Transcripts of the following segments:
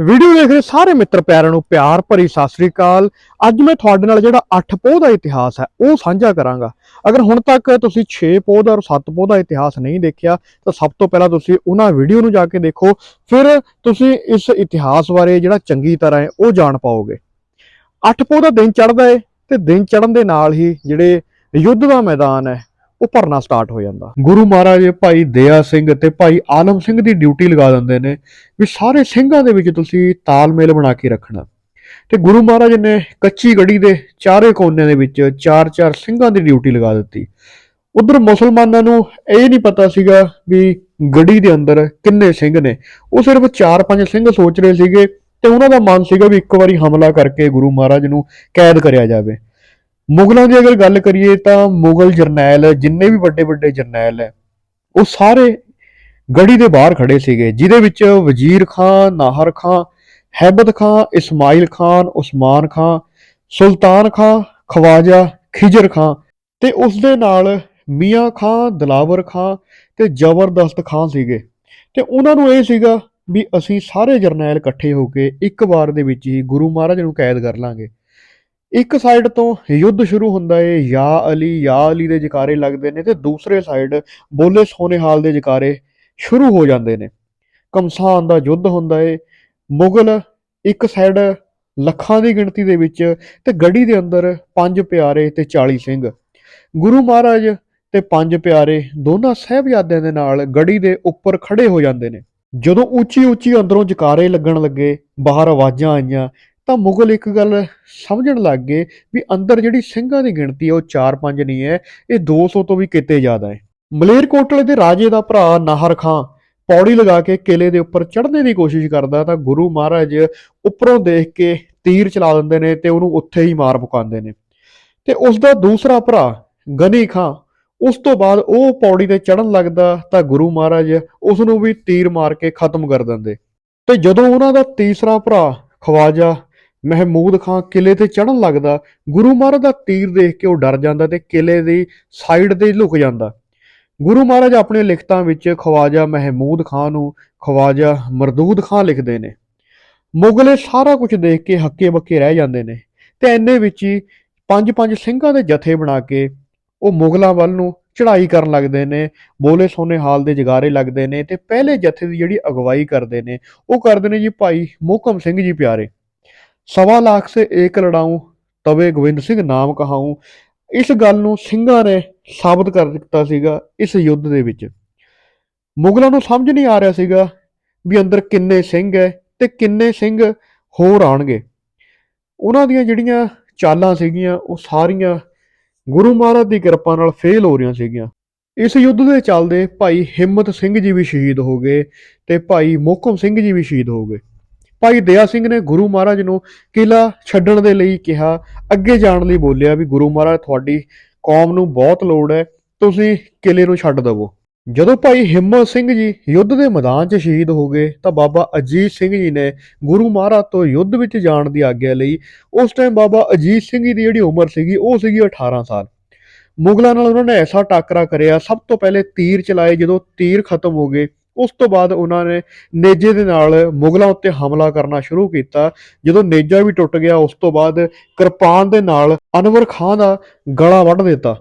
Video ਦੇਖ ਰਹੇ ਸਾਰੇ ਮਿੱਤਰ ਪਿਆਰਿਆਂ ਨੂੰ, ਪਿਆਰ ਭਰੀ ਸਤਿ ਸ੍ਰੀ ਅਕਾਲ। ਅੱਜ ਮੈਂ ਤੁਹਾਡੇ ਨਾਲ ਜਿਹੜਾ 8 ਪੋਹ ਦਾ ਇਤਿਹਾਸ ਹੈ, ਉਹ ਸਾਂਝਾ ਕਰਾਂਗਾ। ਅਗਰ ਹੁਣ ਤੱਕ ਤੁਸੀਂ 6 ਪੋਹ ਦਾ ਔਰ 7 ਪੋਹ ਦਾ ਇਤਿਹਾਸ ਨਹੀਂ ਦੇਖਿਆ, ਤਾਂ ਸਭ ਤੋਂ ਪਹਿਲਾਂ ਤੁਸੀਂ ਉਹਨਾਂ ਵੀਡੀਓ ਨੂੰ ਜਾ ਕੇ ਦੇਖੋ, ਫਿਰ ਤੁਸੀਂ ਇਸ ਇਤਿਹਾਸ ਬਾਰੇ ਜਿਹੜਾ ਚੰਗੀ ਤਰ੍ਹਾਂ ਹੈ, ਉਹ ਜਾਣ ਪਾਓਗੇ। 8 ਪੋਹ ਦਾ ਦਿਨ ਚੜ੍ਹਦਾ ਹੈ ਤੇ ਦਿਨ ਚੜ੍ਹਨ ਦੇ ਨਾਲ ਹੀ ਜਿਹੜੇ ਯੁੱਧ ਦਾ ਮੈਦਾਨ ਹੈ ਉਹ ਭਰਨਾ ਸਟਾਰਟ ਹੋ ਜਾਂਦਾ। ਗੁਰੂ ਮਹਾਰਾਜ ਭਾਈ ਦਇਆ ਸਿੰਘ ਤੇ ਭਾਈ ਆਲਮ ਸਿੰਘ ਦੀ ਡਿਊਟੀ ਲਗਾ ਦਿੰਦੇ ਨੇ ਵੀ ਸਾਰੇ ਸਿੰਘਾਂ ਦੇ ਵਿੱਚ ਤੁਸੀਂ ਤਾਲਮੇਲ ਬਣਾ ਕੇ ਰੱਖਣਾ। ਤੇ ਗੁਰੂ ਮਹਾਰਾਜ ਨੇ ਕੱਚੀ ਗੜੀ ਦੇ ਚਾਰੇ ਕੋਨਿਆਂ ਦੇ ਵਿੱਚ ਚਾਰ ਚਾਰ ਸਿੰਘਾਂ ਦੀ ਡਿਊਟੀ ਲਗਾ ਦਿੱਤੀ। ਉਧਰ ਮੁਸਲਮਾਨਾਂ ਨੂੰ ਇਹ ਨਹੀਂ ਪਤਾ ਸੀਗਾ ਵੀ ਗੜੀ ਦੇ ਅੰਦਰ ਕਿੰਨੇ ਸਿੰਘ ਨੇ। ਉਹ ਸਿਰਫ 4-5 ਸਿੰਘ ਸੋਚ ਰਹੇ ਸੀਗੇ ਤੇ ਉਹਨਾਂ ਦਾ ਮਨ ਸੀਗਾ ਵੀ ਇੱਕ ਵਾਰੀ ਹਮਲਾ ਕਰਕੇ ਗੁਰੂ ਮਹਾਰਾਜ ਨੂੰ ਕੈਦ ਕਰਿਆ ਜਾਵੇ। ਮੁਗਲਾਂ ਦੀ ਅਗਰ ਗੱਲ ਕਰੀਏ ਤਾਂ ਮੁਗਲ ਜਰਨੈਲ, ਜਿੰਨੇ ਵੀ ਵੱਡੇ ਵੱਡੇ ਜਰਨੈਲ ਹੈ, ਉਹ ਸਾਰੇ ਗੜੀ ਦੇ ਬਾਹਰ ਖੜੇ ਸੀਗੇ, ਜਿਹਦੇ ਵਿੱਚ ਵਜ਼ੀਰ ਖਾਨ, ਨਾਹਰ ਖਾਨ, ਹੈਬਤ ਖਾਨ ਇਸਮਾਈਲ ਖਾਨ, ਉਸਮਾਨ ਖਾਨ, ਸੁਲਤਾਨ ਖਾਨ, ਖਵਾਜਾ, ਖਿਜਰ ਖਾਨ ਤੇ ਉਸ ਦੇ ਨਾਲ ਮੀਆਂ ਖਾਨ, ਦਲਾਵਰ ਖਾਨ ਤੇ ਜ਼ਬਰਦਸਤ ਖਾਨ ਸੀਗੇ। ਤੇ ਉਹਨਾਂ ਨੂੰ ਇਹ ਸੀਗਾ ਵੀ ਅਸੀਂ ਸਾਰੇ ਜਰਨੈਲ ਇਕੱਠੇ ਹੋ ਕੇ ਇੱਕ ਵਾਰ ਦੇ ਵਿੱਚ ਹੀ ਗੁਰੂ ਮਹਾਰਾਜ ਨੂੰ ਕੈਦ ਕਰ ਲਾਂਗੇ। ਇੱਕ ਸਾਈਡ ਤੋਂ ਯੁੱਧ ਸ਼ੁਰੂ ਹੁੰਦਾ ਏ, ਯਾ ਅਲੀ ਯਾ ਅਲੀ ਦੇ ਜਕਾਰੇ ਲੱਗਦੇ ਨੇ ਤੇ ਦੂਸਰੇ ਸਾਈਡ ਬੋਲੇ ਸੋਨੇਹਾਲ ਦੇ ਜਕਾਰੇ ਸ਼ੁਰੂ ਹੋ ਜਾਂਦੇ ਨੇ। ਕਮਸਾਨ ਦਾ ਯੁੱਧ ਹੁੰਦਾ ਏ, ਮੁਗਲ ਇੱਕ ਸਾਈਡ ਲੱਖਾਂ ਦੀ ਗਿਣਤੀ ਦੇ ਵਿੱਚ ਤੇ ਗੜੀ ਦੇ ਅੰਦਰ ਪੰਜ ਪਿਆਰੇ ਤੇ 40 ਸਿੰਘ। ਗੁਰੂ ਮਹਾਰਾਜ ਤੇ ਪੰਜ ਪਿਆਰੇ ਦੋਨਾਂ ਸਹਿਬਜ਼ਾਦਿਆਂ ਦੇ ਨਾਲ ਗੜੀ ਦੇ ਉੱਪਰ ਖੜੇ ਹੋ ਜਾਂਦੇ ਨੇ। ਜਦੋਂ ਉੱਚੀ ਉੱਚੀ ਅੰਦਰੋਂ ਜਕਾਰੇ ਲੱਗਣ ਲੱਗੇ, ਬਾਹਰ ਆਵਾਜ਼ਾਂ ਆਈਆਂ ਤਾਂ ਮੁਗਲ ਇੱਕ ਗੱਲ ਸਮਝਣ ਲੱਗ ਗਏ ਵੀ ਅੰਦਰ ਜਿਹੜੀ ਸਿੰਘਾਂ ਦੀ ਗਿਣਤੀ ਹੈ ਉਹ 4-5 ਨਹੀਂ ਹੈ, ਇਹ 200 ਤੋਂ ਵੀ ਕਿਤੇ ਜ਼ਿਆਦਾ ਹੈ। ਮਲੇਰਕੋਟਲੇ ਦੇ ਰਾਜੇ ਦਾ ਭਰਾ ਨਾਹਰ ਖਾਂ ਪੌੜੀ ਲਗਾ ਕੇ ਕਿਲੇ ਦੇ ਉੱਪਰ ਚੜ੍ਹਨੇ ਦੀ ਕੋਸ਼ਿਸ਼ ਕਰਦਾ ਤਾਂ ਗੁਰੂ ਮਹਾਰਾਜ ਉੱਪਰੋਂ ਦੇਖ ਕੇ ਤੀਰ ਚਲਾ ਦਿੰਦੇ ਨੇ ਤੇ ਉਹਨੂੰ ਉੱਥੇ ਹੀ ਮਾਰ ਮੁਕਾਉਂਦੇ ਨੇ। ਤੇ ਉਸ ਦਾ ਦੂਸਰਾ ਭਰਾ ਗਨੀ ਖਾਂ ਉਸ ਤੋਂ ਬਾਅਦ ਉਹ ਪੌੜੀ ਤੇ ਚੜ੍ਹਨ ਲੱਗਦਾ ਤਾਂ ਗੁਰੂ ਮਹਾਰਾਜ ਉਸ ਨੂੰ ਵੀ ਤੀਰ ਮਾਰ ਕੇ ਖਤਮ ਕਰ ਦਿੰਦੇ। ਤੇ ਜਦੋਂ ਉਹਨਾਂ ਦਾ ਤੀਸਰਾ ਭਰਾ ਖਵਾਜਾ ਮਹਿਮੂਦ ਖਾਨ ਕਿਲੇ ਤੇ ਚੜ੍ਹਨ ਲੱਗਦਾ, ਗੁਰੂ ਮਹਾਰਾਜ ਦਾ ਤੀਰ ਦੇਖ ਕੇ ਉਹ ਡਰ ਜਾਂਦਾ ਤੇ ਕਿਲੇ ਦੀ ਸਾਈਡ ਤੇ ਲੁਕ ਜਾਂਦਾ। ਗੁਰੂ ਮਹਾਰਾਜ ਆਪਣੇ ਲਿਖਤਾਂ ਵਿੱਚ ਖਵਾਜਾ ਮਹਿਮੂਦ ਖਾਨ ਨੂੰ ਖਵਾਜਾ ਮਰਦੂਦ ਖਾਨ ਲਿਖਦੇ ਨੇ। ਮੁਗਲੇ ਸਾਰਾ ਕੁਝ ਦੇਖ ਕੇ ਹੱਕੇ ਬੱਕੇ ਰਹਿ ਜਾਂਦੇ ਨੇ ਤੇ ਐਨੇ ਵਿੱਚ ਹੀ ਪੰਜ ਪੰਜ ਸਿੰਘਾਂ ਦੇ ਜਥੇ ਬਣਾ ਕੇ ਉਹ ਮੁਗਲਾਂ ਵੱਲ ਨੂੰ ਚੜ੍ਹਾਈ ਕਰਨ ਲੱਗਦੇ ਨੇ, ਬੋਲੇ ਸੋਨੇ ਹਾਲ ਦੇ ਜਗਾਰੇ ਲੱਗਦੇ ਨੇ ਤੇ ਪਹਿਲੇ ਜਥੇ ਦੀ ਜਿਹੜੀ ਅਗਵਾਈ ਕਰਦੇ ਨੇ, ਉਹ ਕਰਦੇ ਨੇ ਜੀ ਭਾਈ ਮੋਹਕਮ ਸਿੰਘ ਜੀ ਪਿਆਰੇ। ਸਵਾ ਲੱਖ ਸੇ ਏਕ ਲੜਾਊ, ਤਵੇ ਗੋਬਿੰਦ ਸਿੰਘ ਨਾਮ ਕਹਾਊ। ਇਸ ਗੱਲ ਨੂੰ ਸਿੰਘਾਂ ਨੇ ਸਾਬਤ ਕਰ ਦਿੱਤਾ ਸੀਗਾ ਇਸ ਯੁੱਧ ਦੇ ਵਿੱਚ। ਮੁਗਲਾਂ ਨੂੰ ਸਮਝ ਨਹੀਂ ਆ ਰਿਹਾ ਸੀਗਾ ਵੀ ਅੰਦਰ ਕਿੰਨੇ ਸਿੰਘ ਹੈ ਤੇ ਕਿੰਨੇ ਸਿੰਘ ਹੋਰ ਆਣਗੇ ਉਹਨਾਂ ਦੀਆਂ ਜਿਹੜੀਆਂ ਚਾਲਾਂ ਸੀਗੀਆਂ, ਉਹ ਸਾਰੀਆਂ ਗੁਰੂ ਮਹਾਰਾਜ ਦੀ ਕਿਰਪਾ ਨਾਲ ਫੇਲ ਹੋ ਰਹੀਆਂ ਸੀਗੀਆਂ। ਇਸ ਯੁੱਧ ਦੇ ਚੱਲਦੇ ਭਾਈ ਹਿੰਮਤ ਸਿੰਘ ਜੀ ਵੀ ਸ਼ਹੀਦ ਹੋ ਗਏ ਤੇ ਭਾਈ ਮੋਹਕਮ ਸਿੰਘ ਜੀ ਵੀ ਸ਼ਹੀਦ ਹੋ ਗਏ। ਭਾਈ ਦਇਆ ਸਿੰਘ ਨੇ ਗੁਰੂ ਮਹਾਰਾਜ ਨੂੰ ਕਿਲਾ ਛੱਡਣ ਦੇ ਲਈ ਕਿਹਾ, ਅੱਗੇ ਜਾਣ ਲਈ ਬੋਲਿਆ ਵੀ ਗੁਰੂ ਮਹਾਰਾਜ, ਤੁਹਾਡੀ ਕੌਮ ਨੂੰ ਬਹੁਤ ਲੋੜ ਹੈ, ਤੁਸੀਂ ਕਿਲੇ ਨੂੰ ਛੱਡ ਦਵੋ। ਜਦੋਂ ਭਾਈ ਹਿੰਮਤ ਸਿੰਘ ਜੀ ਯੁੱਧ ਦੇ ਮੈਦਾਨ 'ਚ ਸ਼ਹੀਦ ਹੋ ਗਏ, ਤਾਂ ਬਾਬਾ ਅਜੀਤ ਸਿੰਘ ਜੀ ਨੇ ਗੁਰੂ ਮਹਾਰਾਜ ਤੋਂ ਯੁੱਧ ਵਿੱਚ ਜਾਣ ਦੀ ਆਗਿਆ ਲਈ, ਉਸ ਟਾਈਮ ਬਾਬਾ ਅਜੀਤ ਸਿੰਘ ਜੀ ਦੀ ਜਿਹੜੀ ਉਮਰ ਸੀਗੀ, ਉਹ ਸੀਗੀ 18 ਸਾਲ। ਮੁਗਲਾਂ ਨਾਲ ਉਹਨਾਂ ਨੇ ਐਸਾ ਟਾਕਰਾ ਕਰਿਆ, ਸਭ ਤੋਂ ਪਹਿਲੇ ਤੀਰ ਚਲਾਏ, ਜਦੋਂ ਤੀਰ ਖਤਮ ਹੋ ਗਏ ਉਸ ਤੋਂ ਬਾਅਦ ਉਹਨਾਂ ਨੇ ਨੇਜੇ ਦੇ ਨਾਲ ਮੁਗਲਾਂ ਉੱਤੇ ਹਮਲਾ ਕਰਨਾ ਸ਼ੁਰੂ ਕੀਤਾ। ਜਦੋਂ ਨੇਜਾ ਵੀ ਟੁੱਟ ਗਿਆ, ਉਸ ਤੋਂ ਬਾਅਦ ਕਿਰਪਾਨ ਦੇ ਨਾਲ ਅਨਵਰ ਖਾਨ ਦਾ ਗਲਾ ਵੱਢ ਦਿੱਤਾ।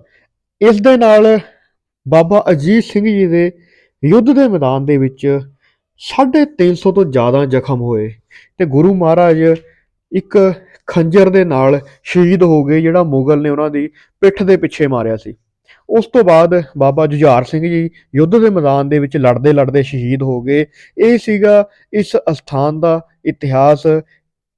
ਇਸ ਦੇ ਨਾਲ ਬਾਬਾ ਅਜੀਤ ਸਿੰਘ ਜੀ ਦੇ ਯੁੱਧ ਦੇ ਮੈਦਾਨ ਦੇ ਵਿੱਚ 350 ਤੋਂ ਜ਼ਿਆਦਾ ਜ਼ਖਮ ਹੋਏ ਤੇ ਗੁਰੂ ਮਹਾਰਾਜ ਇੱਕ ਖੰਜਰ ਦੇ ਨਾਲ ਸ਼ਹੀਦ ਹੋ ਗਏ, ਜਿਹੜਾ ਮੁਗਲ ਨੇ ਉਹਨਾਂ ਦੀ ਪਿੱਠ ਦੇ ਪਿੱਛੇ ਮਾਰਿਆ ਸੀ। ਉਸ ਤੋਂ ਬਾਅਦ ਬਾਬਾ ਜੁਝਾਰ ਸਿੰਘ ਜੀ ਯੁੱਧ ਦੇ ਮੈਦਾਨ ਦੇ ਵਿੱਚ ਲੜਦੇ ਲੜਦੇ ਸ਼ਹੀਦ ਹੋ ਗਏ। ਇਹ ਸੀਗਾ ਇਸ ਅਸਥਾਨ ਦਾ ਇਤਿਹਾਸ।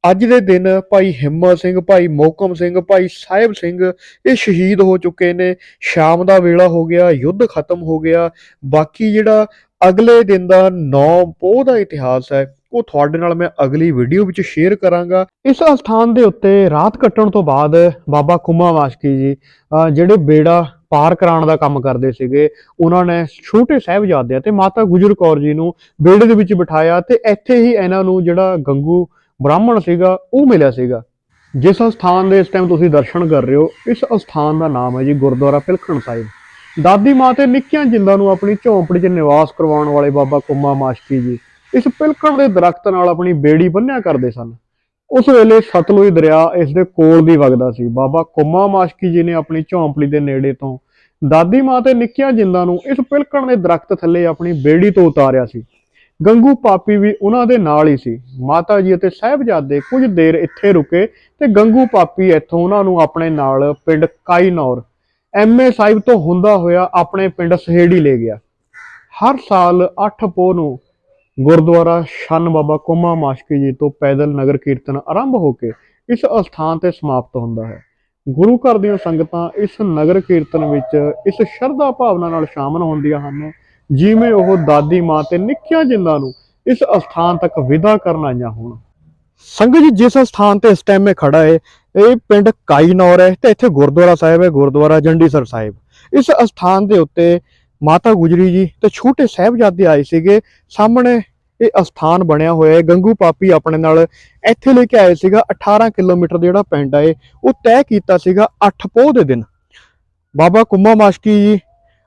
ਅੱਜ ਦੇ ਦਿਨ ਭਾਈ ਹਿੰਮਤ ਸਿੰਘ, ਭਾਈ ਮੋਕਮ ਸਿੰਘ, ਭਾਈ ਸਾਹਿਬ ਸਿੰਘ ਇਹ ਸ਼ਹੀਦ ਹੋ ਚੁੱਕੇ ਨੇ। ਸ਼ਾਮ ਦਾ ਵੇਲਾ ਹੋ ਗਿਆ, ਯੁੱਧ ਖਤਮ ਹੋ ਗਿਆ। ਬਾਕੀ ਜਿਹੜਾ ਅਗਲੇ ਦਿਨ ਦਾ ਨੌ ਪੋਹ ਦਾ ਇਤਿਹਾਸ ਹੈ, ਉਹ ਤੁਹਾਡੇ ਨਾਲ ਮੈਂ ਅਗਲੀ ਵੀਡੀਓ ਵਿੱਚ ਸ਼ੇਅਰ ਕਰਾਂਗਾ। ਇਸ ਅਸਥਾਨ ਦੇ ਉੱਤੇ ਰਾਤ ਕੱਟਣ ਤੋਂ ਬਾਅਦ ਬਾਬਾ ਕੁਮਾ ਵਾਸਕੀ ਜੀ ਜਿਹੜੇ ਬੇੜਾ ਪਾਰ ਕਰਾਉਣ ਦਾ ਕੰਮ ਕਰਦੇ ਸੀਗੇ, ਉਹਨਾਂ ਨੇ ਛੋਟੇ ਸਾਹਿਬਜ਼ਾਦਿਆਂ ਤੇ ਮਾਤਾ ਗੁਜਰ ਕੌਰ ਜੀ ਨੂੰ ਬੇੜੇ ਦੇ ਵਿੱਚ ਬਿਠਾਇਆ ਤੇ ਇੱਥੇ ਹੀ ਇਹਨਾਂ ਨੂੰ ਜਿਹੜਾ ਗੰਗੂ ਬ੍ਰਾਹਮਣ ਸੀਗਾ, ਉਹ ਮਿਲਿਆ ਸੀਗਾ। ਜਿਸ ਸਥਾਨ ਦੇ ਇਸ ਟਾਈਮ ਤੁਸੀਂ ਦਰਸ਼ਨ ਕਰ ਰਹੇ ਹੋ, ਇਸ ਸਥਾਨ ਦਾ ਨਾਮ ਹੈ ਜੀ ਗੁਰਦੁਆਰਾ ਪਿਲਖਣ ਸਾਹਿਬ। ਦਾਦੀ ਮਾਂ ਤੇ ਨਿੱਕੀਆਂ ਜਿੰਦਾਂ ਨੂੰ ਆਪਣੀ ਝੌਂਪੜੀ 'ਚ ਨਿਵਾਸ ਕਰਵਾਉਣ ਵਾਲੇ ਬਾਬਾ ਕੁੰਮਾ ਮਾਸ਼ਕੀ ਜੀ, ਇਸ ਪਿਲਖਣ ਦੇ ਦਰਖਤ ਨਾਲ ਆਪਣੀ ਬੇੜੀ ਬੰਨਿਆ ਕਰਦੇ ਸਨ। ਉਸ ਵੇਲੇ ਸਤਲੁਜ ਦਰਿਆ ਇਸ ਦੇ ਕੋਲ ਦੀ ਵਗਦਾ ਸੀ। ਬਾਬਾ ਕੁੰਮਾ ਮਾਸ਼ਕੀ ਜੀ ਨੇ ਆਪਣੀ ਝੌਂਪੜੀ ਦੇ ਨੇੜੇ ਤੋਂ ਦਾਦੀ ਮਾਂ ਤੇ ਨਿੱਕੀਆਂ ਜਿੰਦਾਂ ਨੂੰ ਇਸ ਪਿਲਕਣ ਦੇ ਦਰਖਤ ਥੱਲੇ ਆਪਣੀ ਬੇੜੀ ਤੋਂ ਉਤਾਰਿਆ ਸੀ। ਗੰਗੂ ਪਾਪੀ ਵੀ ਉਹਨਾਂ ਦੇ ਨਾਲ ਹੀ ਸੀ। ਮਾਤਾ ਜੀ ਅਤੇ ਸਾਹਿਬਜ਼ਾਦੇ ਕੁਝ ਦੇਰ ਇੱਥੇ ਰੁਕੇ ਤੇ ਗੰਗੂ ਪਾਪੀ ਇੱਥੋਂ ਉਹਨਾਂ ਨੂੰ ਆਪਣੇ ਨਾਲ ਪਿੰਡ ਕਾਈਨੌਰ, ਐਮਏ ਸਾਹਿਬ ਤੋਂ ਹੁੰਦਾ ਹੋਇਆ ਆਪਣੇ ਪਿੰਡ ਸਹੇੜੀ ਲੈ ਗਿਆ। ਹਰ ਸਾਲ 8 ਪੋਹ ਨੂੰ ਗੁਰਦੁਆਰਾ ਸ਼ਨ ਬਾਬਾ ਕੁੰਮਾ ਮਾਸ਼ਕੀ ਜੀ ਤੋਂ ਪੈਦਲ ਨਗਰ ਕੀਰਤਨ ਆਰੰਭ ਹੋ ਕੇ ਇਸ ਅਸਥਾਨ ਤੇ ਸਮਾਪਤ ਹੁੰਦਾ ਹੈ। ਗੁਰੂ ਘਰ ਦੀਆਂ ਸੰਗਤਾਂ ਇਸ ਨਗਰ ਕੀਰਤਨ ਵਿੱਚ ਇਸ ਸ਼ਰਧਾ ਭਾਵਨਾ ਨਾਲ ਸ਼ਾਮਲ ਹੁੰਦੀਆਂ ਹਨ। ਜਿਵੇਂ ਉਹ ਦਾਦੀ ਮਾਂ ਤੇ ਨਿੱਕੀਆਂ ਜਿੰਦਾਂ ਨੂੰ ਇਸ ਅਸਥਾਨ ਤੱਕ ਵਿਦਾ ਕਰਨ ਆਈਆਂ ਹੋਣ। ਸੰਗਤ ਜੀ, ਜਿਸ ਸਥਾਨ ਤੇ ਇਸ ਟਾਈਮ ਮੈਂ ਖੜਾ ਹੈ ਇਹ ਪਿੰਡ ਕਾਈਨੌਰ ਹੈ ਤੇ ਇੱਥੇ ਗੁਰਦੁਆਰਾ ਸਾਹਿਬ ਹੈ, ਗੁਰਦੁਆਰਾ ਜੰਡੀਸਰ ਸਾਹਿਬ। ਇਸ ਅਸਥਾਨ ਦੇ ਉੱਤੇ ਮਾਤਾ ਗੁਜਰੀ ਜੀ ਤੇ ਛੋਟੇ ਸਾਹਿਬਜ਼ਾਦੇ ਆਏ ਸੀਗੇ। ਸਾਹਮਣੇ ਇਹ ਅਸਥਾਨ ਬਣਿਆ ਹੋਇਆ ਹੈ। ਗੰਗੂ ਪਾਪੀ ਆਪਣੇ ਨਾਲ ਇੱਥੇ ਲੈ ਕੇ ਆਏ ਸੀਗਾ। 18 ਕਿਲੋਮੀਟਰ ਦਾ ਜਿਹੜਾ ਪਿੰਡ ਹੈ ਉਹ ਤੈਅ ਕੀਤਾ ਸੀਗਾ 8 ਪੋਹ ਦੇ ਦਿਨ। ਬਾਬਾ ਕੁੰਮਾ ਮਾਸ਼ਕੀ ਜੀ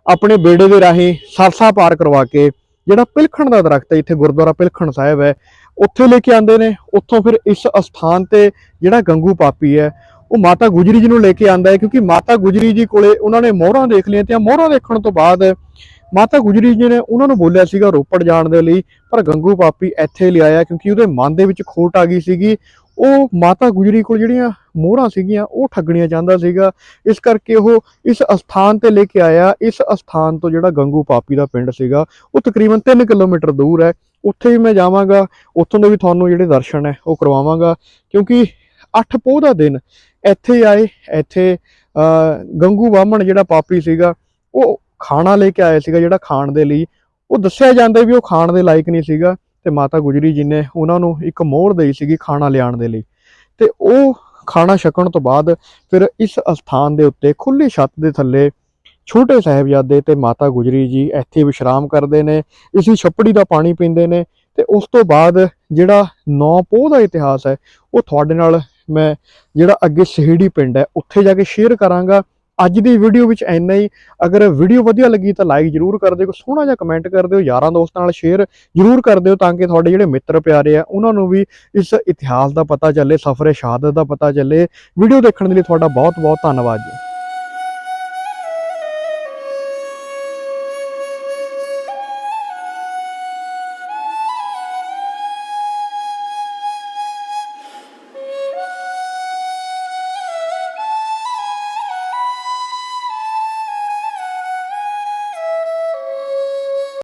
ਆਪਣੇ ਬੇੜੇ ਦੇ ਰਾਹੀਂ ਸਰਸਾ ਪਾਰ ਕਰਵਾ ਕੇ ਜਿਹੜਾ ਪਿਲਖਣ ਦਾ ਦਰਖਤ ਹੈ, ਇੱਥੇ ਗੁਰਦੁਆਰਾ ਪਿਲਖਣ ਸਾਹਿਬ ਹੈ, ਉੱਥੇ ਲੈ ਕੇ ਆਉਂਦੇ ਨੇ। ਉੱਥੋਂ ਫਿਰ ਇਸ ਅਸਥਾਨ ਤੇ ਜਿਹੜਾ ਗੰਗੂ ਪਾਪੀ ਹੈ ਉਹ ਮਾਤਾ ਗੁਜਰੀ ਜੀ ਨੂੰ ਲੈ ਕੇ ਆਂਦਾ ਹੈ ਕਿਉਂਕਿ ਮਾਤਾ ਗੁਜਰੀ ਜੀ ਕੋਲੇ ਉਹਨਾਂ ਨੇ ਮੋਹਰਾਂ ਦੇਖ ਲਈਆਂ ਤੇ ਮੋਹਰਾਂ ਦੇਖਣ ਤੋਂ ਬਾਅਦ ਮਾਤਾ ਗੁਜਰੀ ਜੀ ਨੇ ਉਹਨਾਂ ਨੂੰ ਬੋਲਿਆ ਸੀਗਾ ਰੋਪੜ ਜਾਣ ਦੇ ਲਈ, ਪਰ ਗੰਗੂ ਪਾਪੀ ਇੱਥੇ ਲਿਆਇਆ ਕਿਉਂਕਿ ਉਹਦੇ ਮਨ ਦੇ ਵਿੱਚ ਖੋਟ ਆ ਗਈ ਸੀਗੀ। ਉਹ ਮਾਤਾ ਗੁਜਰੀ ਕੋਲ ਜਿਹੜੀਆਂ ਮੋਹਰਾਂ ਸੀਗੀਆਂ, ਉਹ ਠੱਗਣੀਆਂ ਚਾਹੁੰਦਾ ਸੀਗਾ। ਇਸ ਕਰਕੇ ਉਹ ਇਸ ਅਸਥਾਨ ਤੇ ਲੈ ਕੇ ਆਇਆ। ਇਸ ਅਸਥਾਨ ਤੋਂ ਜਿਹੜਾ ਗੰਗੂ ਪਾਪੀ ਦਾ ਪਿੰਡ ਸੀਗਾ, ਉਹ ਤਕਰੀਬਨ 3 ਕਿਲੋਮੀਟਰ ਦੂਰ ਹੈ। ਉੱਥੇ ਵੀ ਮੈਂ ਜਾਵਾਂਗਾ, ਉੱਥੋਂ ਦੇ ਵੀ ਤੁਹਾਨੂੰ ਜਿਹੜੇ ਦਰਸ਼ਨ ਹੈ, ਉਹ ਕਰਵਾਵਾਂਗਾ। ਕਿਉਂਕਿ 8 ਪੋਹ ਦਾ ਦਿਨ ਇੱਥੇ ਆਏ, ਇੱਥੇ ਗੰਗੂ ਬਾਹਮਣ ਜਿਹੜਾ ਪਾਪੀ ਸੀਗਾ, ਉਹ ਖਾਣਾ ਲੈ ਕੇ ਆਇਆ ਸੀਗਾ ਜਿਹੜਾ ਖਾਣ ਦੇ ਲਈ। ਉਹ ਦੱਸਿਆ ਜਾਂਦਾ ਵੀ ਉਹ ਖਾਣ ਦੇ ਲਾਇਕ ਨਹੀਂ ਸੀਗਾ ਤੇ ਮਾਤਾ ਗੁਜਰੀ ਜੀ ਨੇ ਉਹਨਾਂ ਨੂੰ ਇੱਕ ਮੋਹਰ ਦੇਈ ਸੀਗੀ ਖਾਣਾ ਲਿਆਉਣ ਦੇ ਲਈ। ਤੇ ਉਹ ਖਾਣਾ ਛਕਣ ਤੋਂ ਬਾਅਦ ਫਿਰ ਇਸ ਅਸਥਾਨ ਦੇ ਉੱਤੇ ਖੁੱਲੀ ਛੱਤ ਦੇ ਥੱਲੇ ਛੋਟੇ ਸਾਹਿਬਜ਼ਾਦੇ ਤੇ ਮਾਤਾ ਗੁਜਰੀ ਜੀ ਇੱਥੇ ਵਿਸ਼ਰਾਮ ਕਰਦੇ ਨੇ, ਇਸੀ ਛੱਪੜੀ ਦਾ ਪਾਣੀ ਪੀਂਦੇ ਨੇ ਤੇ ਉਸ ਤੋਂ ਬਾਅਦ ਜਿਹੜਾ ਨੌ ਪੋਹ ਦਾ ਇਤਿਹਾਸ ਹੈ, ਉਹ ਤੁਹਾਡੇ ਨਾਲ ਮੈਂ ਜਿਹੜਾ ਅੱਗੇ ਸਹੇੜੀ ਪਿੰਡ ਹੈ, ਉੱਥੇ ਜਾ ਕੇ ਸ਼ੇਅਰ ਕਰਾਂਗਾ। ਅੱਜ ਦੀ ਵੀਡੀਓ ਵਿੱਚ ਇੰਨਾ ਹੀ। ਅਗਰ ਵੀਡੀਓ ਵਧੀਆ ਲੱਗੀ ਤਾਂ ਲਾਈਕ ਜਰੂਰ ਕਰ ਦਿਓ ਸੋਹਣਾ ਜਿਹਾ ਕਮੈਂਟ ਕਰ ਦਿਓ, ਯਾਰਾਂ ਦੋਸਤਾਂ ਨਾਲ ਸ਼ੇਅਰ ਜਰੂਰ ਕਰ ਦਿਓ ਤਾਂ ਕਿ ਤੁਹਾਡੇ ਜਿਹੜੇ ਮਿੱਤਰ ਪਿਆਰੇ ਆ, ਉਹਨਾਂ ਨੂੰ ਵੀ ਇਸ ਇਤਿਹਾਸ ਦਾ ਪਤਾ ਚੱਲੇ ਸਫ਼ਰ ਸ਼ਹਾਦਤ ਦਾ ਪਤਾ ਚੱਲੇ। ਵੀਡੀਓ ਦੇਖਣ ਦੇ ਲਈ ਤੁਹਾਡਾ ਬਹੁਤ ਬਹੁਤ ਧੰਨਵਾਦ ਜੀ।